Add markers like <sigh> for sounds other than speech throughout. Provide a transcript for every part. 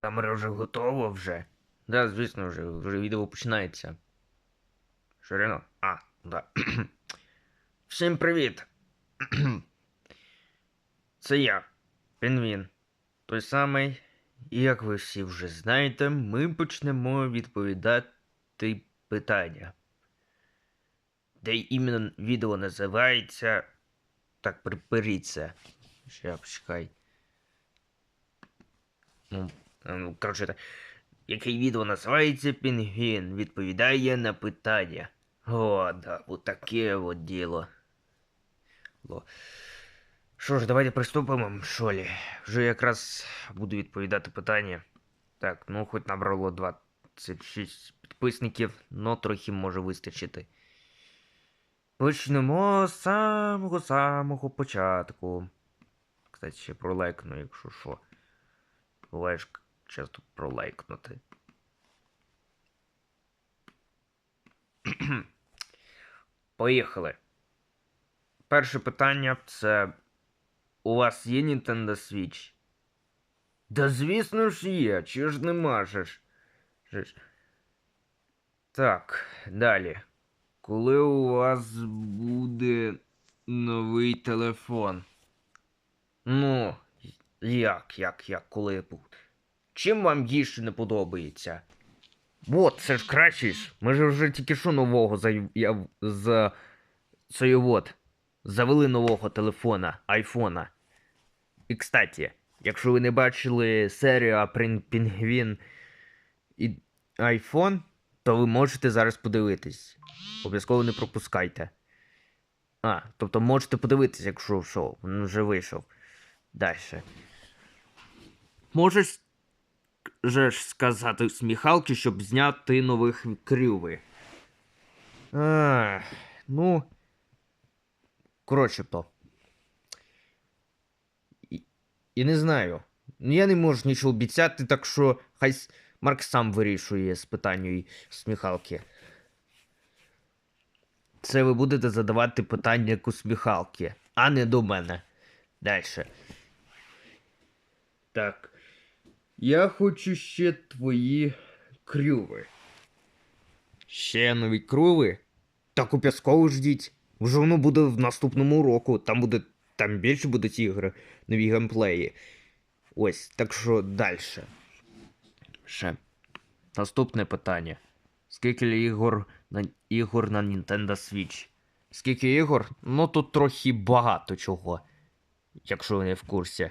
Камера вже готова вже. Да, звісно, вже, вже відео починається. Ширино? А, да. <clears throat> Всім привіт! <clears throat> Це я, Пінгвін. Той самий, і як ви всі вже знаєте, ми почнемо відповідати питання. Де іменно відео називається. Так, припиріться. Ще почекай. Ну, коротше, так. Яке відео називається Пінгвін відповідає на питання. О, да, от таке от діло. Ло. Що ж, давайте приступимо, що лі. Вже якраз буду відповідати питання. Так, ну хоч набрало 26 підписників, но трохи може вистачити. Почнемо з самого-самого початку. Кстати, ще пролайкну, якщо що. Буває ж часто пролайкнути. <clears throat> Поїхали. Перше питання це. У вас є Nintendo Switch? Да звісно ж є, чи ж не? Ж. Так, далі. Коли у вас буде новий телефон? Ну, як, як, як, коли буде? Чим вам більше не подобається? Вот, це ж краще ж. Ми ж вже тільки що нового за, я, за цей от. Завели нового телефона, айфона. І кстати, якщо ви не бачили серію Пінгвін і айфон, то ви можете зараз подивитись. Обов'язково не пропускайте. А, тобто можете подивитись, якщо що, він вже вийшов. Дальше. Можеш же ж сказати сміхалки, щоб зняти нових крюви. А, ну. Коротше то. І, і не знаю. Ну, Я не можу нічого обіцяти, так що хай Марк сам вирішує з питанням сміхалки. Це ви будете задавати питання як у а не до мене. Дальше. Так. Я хочу ще твої крюви. Ще нові крюви? Так обов'язково ждіть. Вже воно буде в наступному року. Там буде. Там більше будуть ігри, нові геймплеї. Ось, так що далі. Ще. Наступне питання. Скільки ігор на ігор на Nintendo Switch? Скільки ігор? Ну тут трохи багато чого. Якщо ви не в курсі.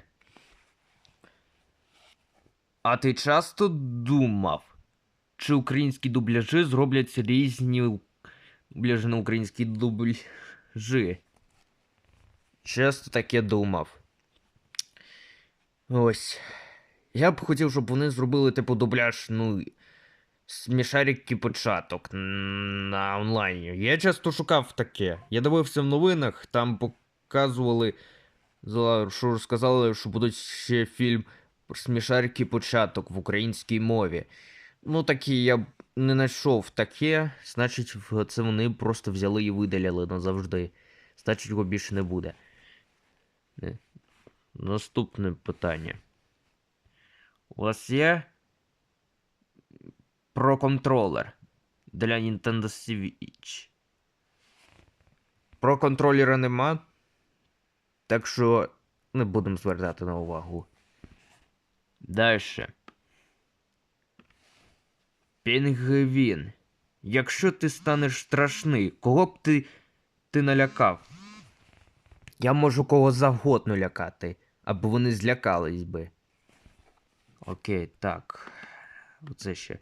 А ти часто думав, чи українські дубляжі зроблять різні дубляжі на українські дубляжі? Часто таке думав. Ось. Я б хотів, щоб вони зробили типу дубляж, ну. Смішарики початок на онлайні. Я часто шукав таке. Я дивився в новинах, там показували, що сказали, що будуть ще фільм Смішарики початок в українській мові. Ну, такі я не знайшов таке, значить, це вони просто взяли і видаляли назавжди. Значить, його більше не буде. Е, Наступне питання. У вас є про контролер для Nintendo Switch? Про контролера нема. Так що не будемо звертати на увагу. Дальше. Пінгвін. Якщо ти станеш страшний, кого б ти, ти налякав? Я можу кого завгодно лякати, аби вони злякались би. Окей, так. Оце ще.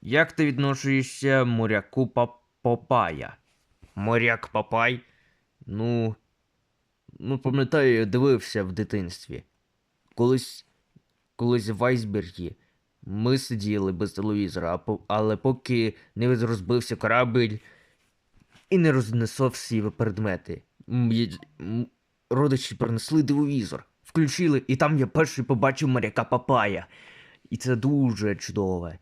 Як ти відношуєшся моряку Попая? Моряк Папай? Ну. Ну, пам'ятаю, я дивився в дитинстві. Колись, колись в айсбергі ми сиділи без телевізора, але поки не розбився корабель і не рознесо всі предмети. Родичі принесли дивовізор, включили, і там я перший побачив моряка Папая. І це дуже чудово.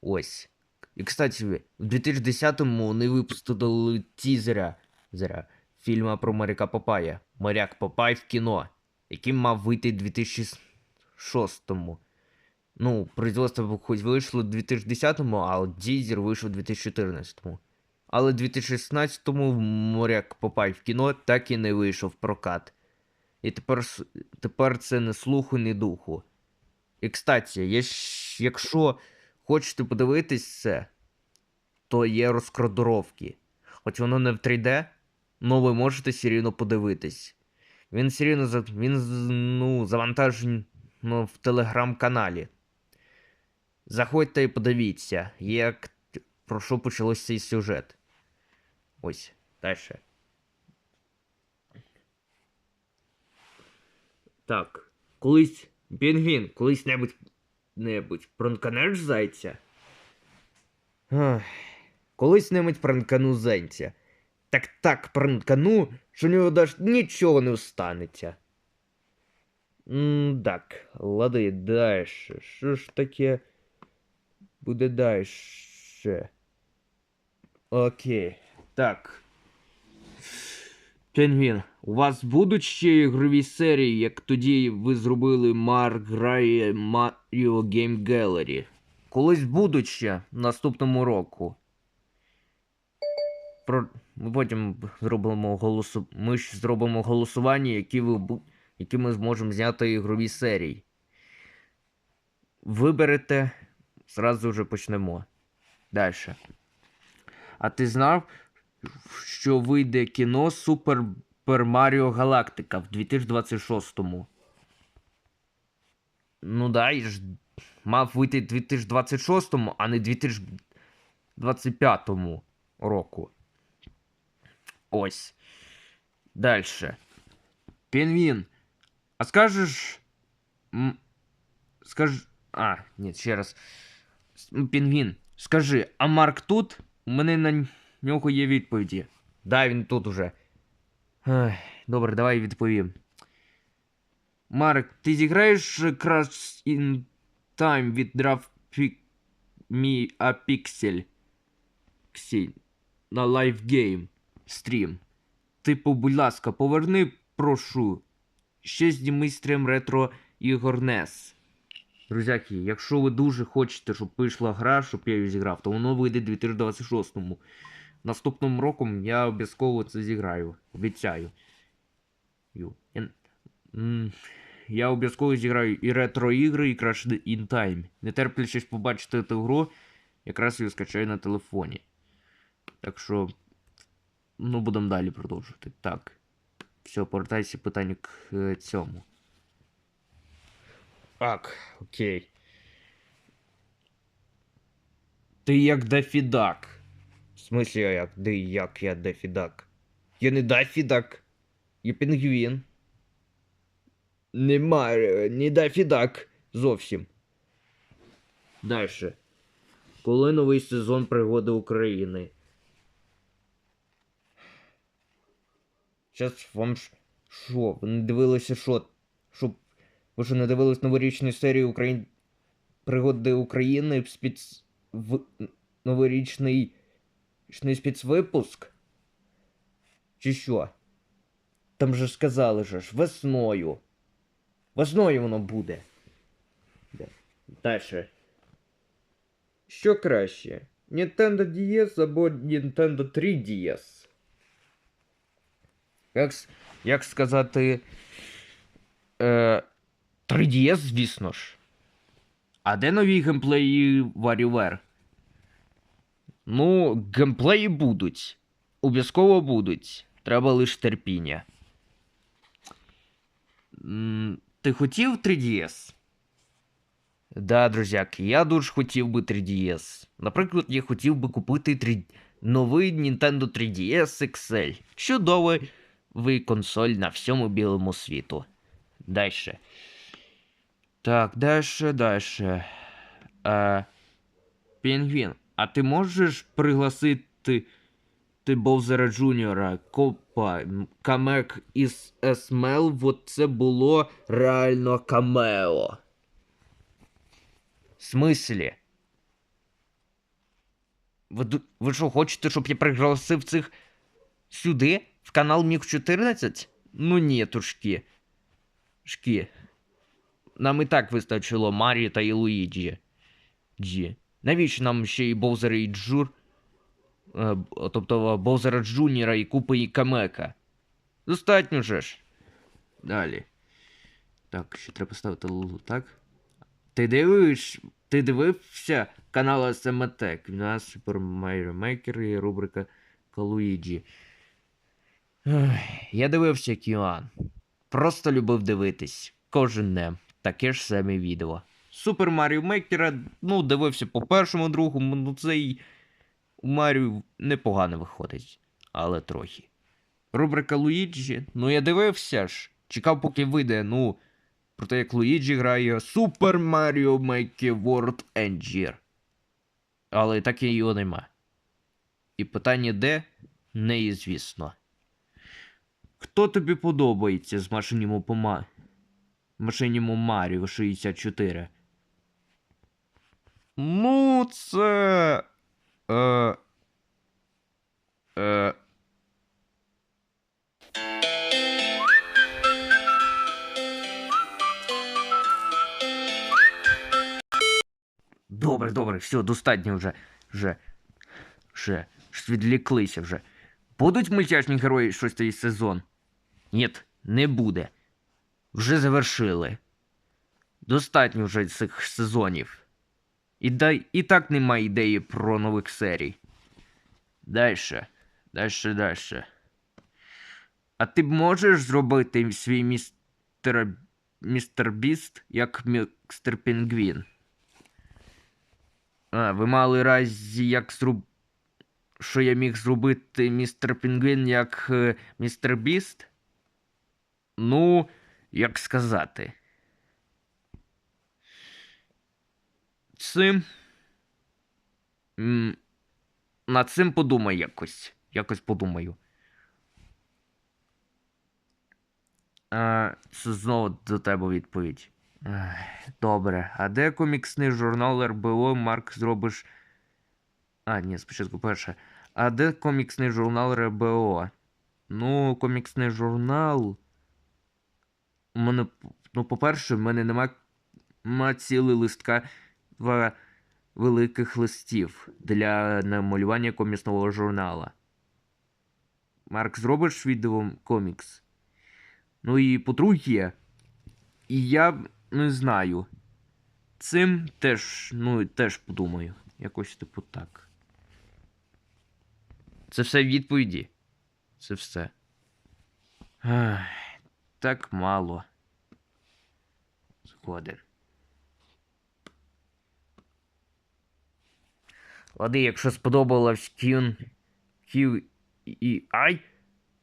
Ось. І, кстати, в 2010-му вони випустили тізера зера, фільма про моряка Папая. Моряк Папай в кіно, який мав вийти в 2006-му. Ну, производство хоч вийшло в 2010-му, а Дізер вийшов у 2014-му. Але в 2016-му моряк попав в кіно, так і не вийшов в прокат. І тепер, тепер це не слуху, ні духу. І кстати, якщо хочете подивитись це, то є розкрадоровки. Хоч воно не в 3D, але ви можете все рівно подивитись. Він за- він, ну, завантажений ну, в телеграм-каналі. Заходьте і подивіться, як про що почався цей сюжет. Ось, далі. Так, колись Пінгвін, колись небудь небудь пронканеш зайця? Колись небудь пранкану зайця. Так так пранкану, що у нього даже нічого не встанеться. Так, лади, дальше. Що ж таке буде дальше? Окей. Так. Пінгвін, у вас будуть ще ігрові серії, як тоді ви зробили Марк грає Mario Game Gallery? Колись будуть ще наступному року. Про... Ми потім зробимо голосу... Ми ж зробимо голосування, які, ви... які ми зможемо зняти ігрові серії. Виберете, зразу вже почнемо. Далі. А ти знав, що вийде кіно Супер Маріо Галактика в 2026-му? Ну да, і ж мав вийти в 2026-му, а не 2025 року. Ось. Дальше. Пінгвін. А скажеш. Скаж. А, ні, ще раз. Пінгвін, скажи, а Марк тут? У мене на нього є відповіді. Да, він тут уже. Добре, давай відповім. Марк, ти зіграєш Crash in Time від Draft Me a Pixel на Live Game стрім. Типу, будь ласка, поверни, прошу. Ще зніми стрім ретро ігор NES. Друзяки, якщо ви дуже хочете, щоб вийшла гра, щоб я її зіграв, то воно вийде в 2026-му. Наступним роком я обов'язково це зіграю. Обіцяю. Я, обов'язково зіграю і ретро-ігри, і Crash in Time. Не терплячись побачити ту гру, якраз її скачаю на телефоні. Так що. Ну, будемо далі продовжувати. Так. Все, повертайся питання к е, цьому. Так, окей. Ти як Дафідак. В смислі, як де як я Дафідак? Я не Дафідак. Я пінгвін. Нема, не Дафідак зовсім. Дальше. Коли новий сезон пригоди України? Зараз вам що? Ви не дивилися що? Що? Ви що не дивились новорічну серію Україн... Пригоди України в спец... в новорічний спецвипуск? Чи що? Там же сказали же ж весною. Весною воно буде. Дальше. Що краще? Nintendo DS або Nintendo 3 DS? Як, як сказати. Е, 3DS, звісно ж. А де нові геймплеї WarioWare? Ну, геймплеї будуть. Обов'язково будуть. Треба лише терпіння. Ти хотів 3DS? Да, друзяки, я дуже хотів би 3DS. Наприклад, я хотів би купити 3... новий Nintendo 3DS XL. Чудовий ви консоль на всьому білому світу. Дальше. Так, дальше, дальше. Е, Пінгвін, а ти можеш пригласити ти Боузера Джуніора, Копа, Камек із Есмел, бо це було реально камео. В смислі? Ви, ви що, хочете, щоб я пригласив цих сюди? В канал Міг 14? Ну ні, тушки. Шки. нам і так вистачило Марі та і Луїджі. Джі. Навіщо нам ще і Боузера і Джур? Е, тобто Боузера Джуніора і купи і Камека. Достатньо же ж. Далі. Так, ще треба ставити лулу, так? Ти дивиш, ти дивився канал СМТек. У нас Super Mario і рубрика Калуїджі. Я дивився Кіан. Просто любив дивитись. Кожен днем. Таке ж саме відео. Супер Маріо Мейкера, ну, дивився по першому, другому, ну цей у Маріо непогано виходить, але трохи. Рубрика Луїджі, ну я дивився ж. Чекав, поки вийде, ну. Про те, як Луїджі грає Super Mario Maker World Engine. Але так і його нема. І питання де? Неізвісно. Хто тобі подобається з машиніму пома... Машиніму Маріо 64? Ну, це. Е... Е... Добре, добре, все, достатньо вже. Вже. Вже. Відліклися вже. Будуть мультяшні герої шостий сезон? Ні, не буде. Вже завершили. Достатньо вже цих сезонів. І, дай, і так немає ідеї про нових серій. Дальше. Дальше, дальше. А ти б можеш зробити свій містер. Містер Біст як містер Пінгвін? А, ви мали разі як зроб... Що я міг зробити містер Пінгвін як е, містер Біст? Ну, як сказати. Цим. Над цим подумай якось. Якось подумаю. А, це знову до тебе відповідь. Добре. А де коміксний журнал РБО Марк зробиш. А, ні, спочатку перше. А де коміксний журнал РБО? Ну, коміксний журнал. У мене. Ну, по-перше, в мене нема, нема цілий листка два великих листів для намалювання коміксного журнала. Марк, зробиш відео комікс? Ну і по-друге, і я не знаю. Цим теж, ну, теж подумаю. Якось типу так. Це все відповіді. Це все. Ах, так мало. Згоден. Лади, якщо сподобалось Q, Q і I,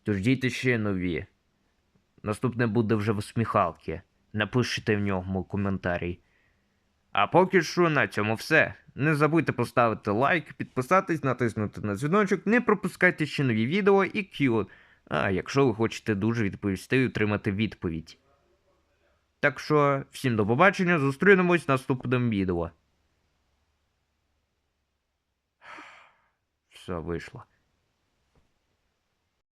то ждіть ще нові. Наступне буде вже в усміхалки. Напишіть в ньому коментарі. А поки що на цьому все. Не забудьте поставити лайк, підписатись, натиснути на дзвіночок, не пропускайте ще нові відео і Q. А якщо ви хочете дуже відповісти і отримати відповідь. Так що, всім до побачення, зустрінемось в наступному відео. <sighs> Все вийшло.